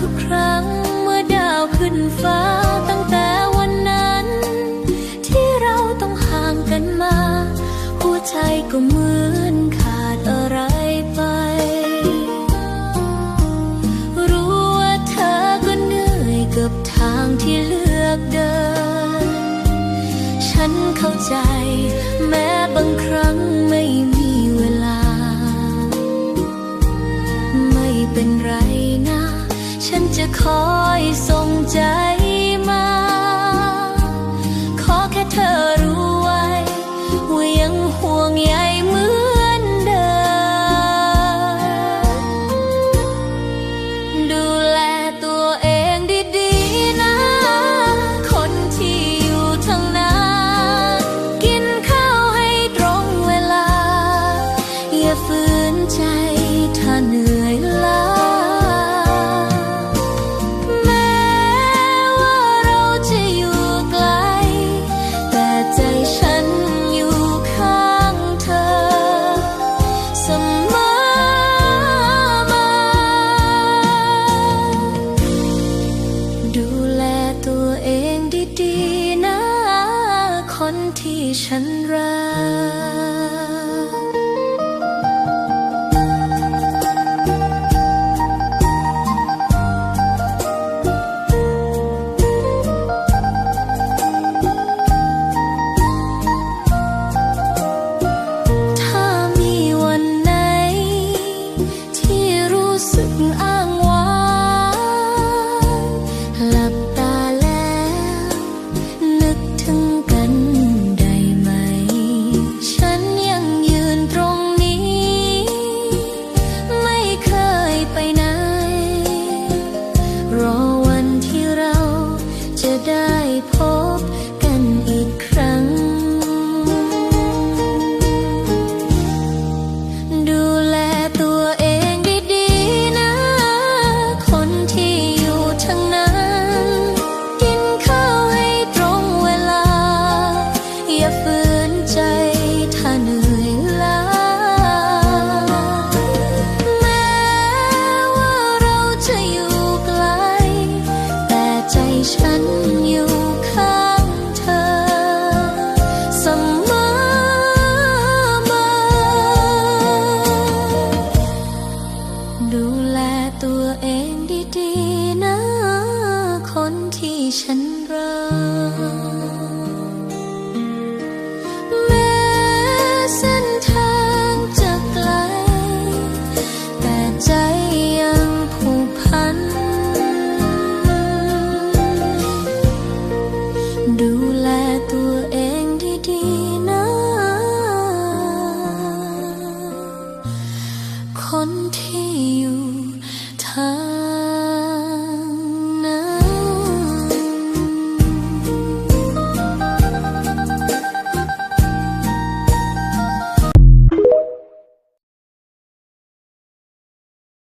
ทุกครั้งเมื่อดาวขึ้นฟ้าตั้งแต่วันนั้น ที่เราต้องห่างกันมา หัวใจก็เหมือนขาดอะไรไป รู้ว่าเธอก็เหนื่อยกับทางที่เลือกเดิน ฉันเข้าใจแม้บางครั้งไม่มี voice. ฉันรักถ้ามีวันไหน ที่รู้สึกอ ฉันอยู่ข้างเธอเสมอดูแลตัวเองดีๆนะ คนที่ฉันรัก